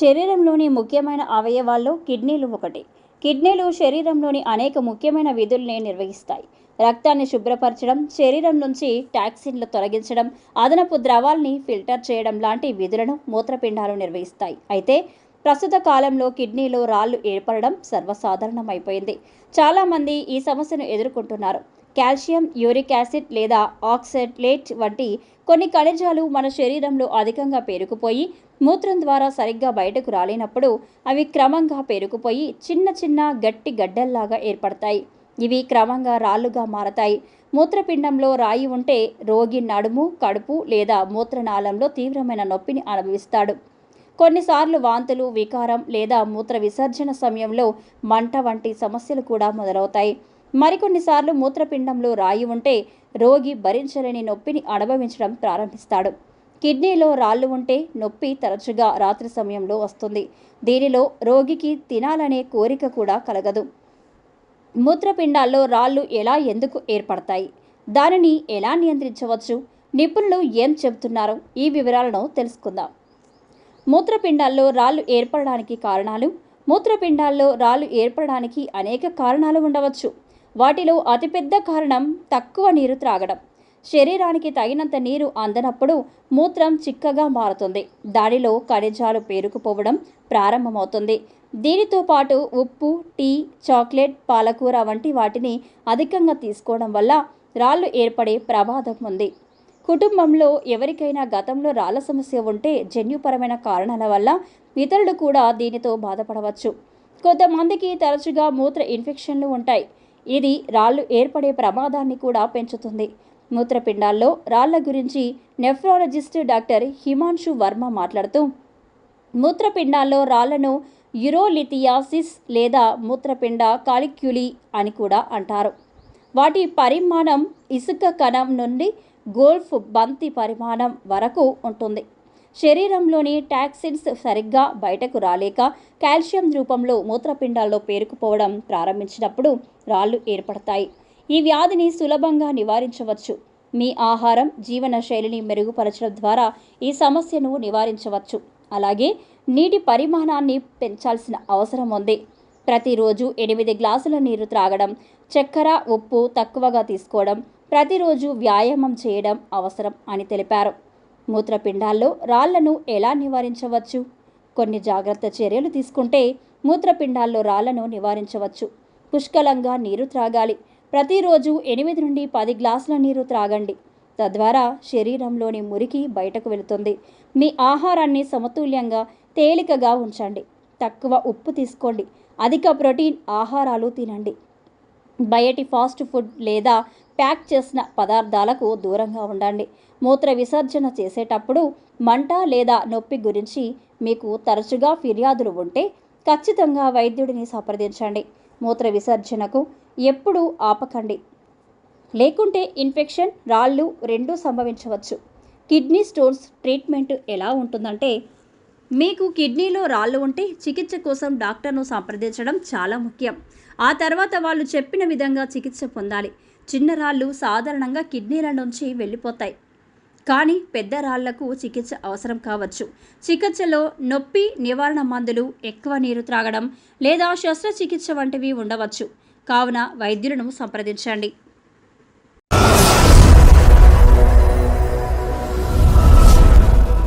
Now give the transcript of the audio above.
శరీరంలోని ముఖ్యమైన అవయవాల్లో కిడ్నీలు ఒకటి. కిడ్నీలు శరీరంలోని అనేక ముఖ్యమైన విధుల్ని నిర్వహిస్తాయి. రక్తాన్ని శుభ్రపరచడం శరీరం నుంచి టాక్సిన్లు తొలగించడం అదనపు ద్రవాల్ని ఫిల్టర్ చేయడం లాంటి విధులను మూత్రపిండాలు నిర్వహిస్తాయి. అయితే ప్రస్తుత కాలంలో కిడ్నీలో రాళ్ళు ఏర్పడడం సర్వసాధారణమైపోయింది. చాలామంది ఈ సమస్యను ఎదుర్కొంటున్నారు. కాల్షియం యూరిక్ యాసిడ్ లేదా ఆక్సలేట్ వంటి కొన్ని ఖనిజాలు మన శరీరంలో అధికంగా పేరుకుపోయి మూత్రం ద్వారా సరిగ్గా బయటకు రాలేనప్పుడు అవి క్రమంగా పేరుకుపోయి చిన్న చిన్న గట్టి గడ్డల్లాగా ఏర్పడతాయి. ఇవి క్రమంగా రాళ్ళుగా మారతాయి. మూత్రపిండంలో రాయి ఉంటే రోగి నడుము కడుపు లేదా మూత్రనాళంలో తీవ్రమైన నొప్పిని అనుభవిస్తాడు. కొన్నిసార్లు వాంతులు వికారం లేదా మూత్ర విసర్జన సమయంలో మంట వంటి సమస్యలు కూడా మొదలవుతాయి. మరికొన్నిసార్లు మూత్రపిండంలో రాయి ఉంటే రోగి భరించలేని నొప్పిని అనుభవించడం ప్రారంభిస్తాడు. కిడ్నీలో రాళ్ళు ఉంటే నొప్పి తరచుగా రాత్రి సమయంలో వస్తుంది. దీనిలో రోగికి తినాలనే కోరిక కూడా కలగదు. మూత్రపిండాల్లో రాళ్ళు ఎలా ఎందుకు ఏర్పడతాయి? దానిని ఎలా నియంత్రించవచ్చు? నిపుణులు ఏం చెబుతున్నారో? ఈ వివరాలను తెలుసుకుందాం. మూత్రపిండాల్లో రాళ్ళు ఏర్పడడానికి కారణాలు? మూత్రపిండాల్లో రాళ్ళు ఏర్పడడానికి అనేక కారణాలు ఉండవచ్చు. వాటిలో అతిపెద్ద కారణం తక్కువ నీరు త్రాగడం. శరీరానికి తగినంత నీరు అందనప్పుడు మూత్రం చిక్కగా మారుతుంది. దానిలో ఖనిజాలు పేరుకుపోవడం ప్రారంభమవుతుంది. దీనితో పాటు ఉప్పు టీ చాక్లెట్ పాలకూర వంటి వాటిని అధికంగా తీసుకోవడం వల్ల రాళ్ళు ఏర్పడే ప్రమాదం ఉంది. కుటుంబంలో ఎవరికైనా గతంలో రాళ్ళ సమస్య ఉంటే జన్యుపరమైన కారణాల వల్ల ఇతరులు కూడా దీనితో బాధపడవచ్చు. కొంతమందికి తరచుగా మూత్ర ఇన్ఫెక్షన్లు ఉంటాయి. ఇది రాళ్ళు ఏర్పడే ప్రమాదాన్ని కూడా పెంచుతుంది. మూత్రపిండాల్లో రాళ్ళ గురించి నెఫ్రాలజిస్ట్ డాక్టర్ హిమాంశు వర్మ మాట్లాడుతూ మూత్రపిండాల్లో రాళ్ళను యురోలిథియాసిస్ లేదా మూత్రపిండ కాలిక్యులి అని కూడా అంటారు. వాటి పరిమాణం ఇసుక కణం నుండి గోల్ఫ్ బంతి పరిమాణం వరకు ఉంటుంది. శరీరంలోని టాక్సిన్స్ సరిగ్గా బయటకు రాలేక కాల్షియం రూపంలో మూత్రపిండాల్లో పేరుకుపోవడం ప్రారంభించినప్పుడు రాళ్ళు ఏర్పడతాయి. ఈ వ్యాధిని సులభంగా నివారించవచ్చు. మీ ఆహారం జీవన శైలిని మెరుగుపరచడం ద్వారా ఈ సమస్యను నివారించవచ్చు. అలాగే నీటి పరిమాణాన్ని పెంచాల్సిన అవసరం ఉంది. ప్రతిరోజు ఎనిమిది గ్లాసుల నీరు త్రాగడం చక్కెర ఉప్పు తక్కువగా తీసుకోవడం ప్రతిరోజు వ్యాయామం చేయడం అవసరం అని తెలిపారు. మూత్రపిండాల్లో రాళ్ళను ఎలా నివారించవచ్చు? కొన్ని జాగ్రత్త చర్యలు తీసుకుంటే మూత్రపిండాల్లో రాళ్ళను నివారించవచ్చు. పుష్కలంగా నీరు త్రాగాలి. ప్రతిరోజు ఎనిమిది నుండి పది గ్లాసుల నీరు త్రాగండి. తద్వారా శరీరంలోని మురికి బయటకు వెళుతుంది. మీ ఆహారాన్ని సమతుల్యంగా తేలికగా ఉంచండి. తక్కువ ఉప్పు తీసుకోండి. అధిక ప్రోటీన్ ఆహారాలు తినండి. బయటి ఫాస్ట్ ఫుడ్ లేదా ప్యాక్ చేసిన పదార్థాలకు దూరంగా ఉండండి. మూత్ర విసర్జన చేసేటప్పుడు మంట లేదా నొప్పి గురించి మీకు తరచుగా ఫిర్యాదులు ఉంటే ఖచ్చితంగా వైద్యుడిని సంప్రదించండి. మూత్ర విసర్జనకు ఎప్పుడూ ఆపకండి. లేకుంటే ఇన్ఫెక్షన్ రాళ్ళు రెండూ సంభవించవచ్చు. కిడ్నీ స్టోన్స్ ట్రీట్మెంట్ ఎలా ఉంటుందంటే మీకు కిడ్నీలో రాళ్ళు ఉంటే చికిత్స కోసం డాక్టర్ను సంప్రదించడం చాలా ముఖ్యం. ఆ తర్వాత వాళ్ళు చెప్పిన విధంగా చికిత్స పొందాలి. చిన్న రాళ్ళు సాధారణంగా కిడ్నీల నుంచి వెళ్ళిపోతాయి. కానీ పెద్ద రాళ్ళకు చికిత్స అవసరం కావచ్చు. చికిత్సలో నొప్పి నివారణ మందులు ఎక్కువ నీరు త్రాగడం లేదా శస్త్రచికిత్స వంటివి ఉండవచ్చు. కావున వైద్యులను సంప్రదించండి.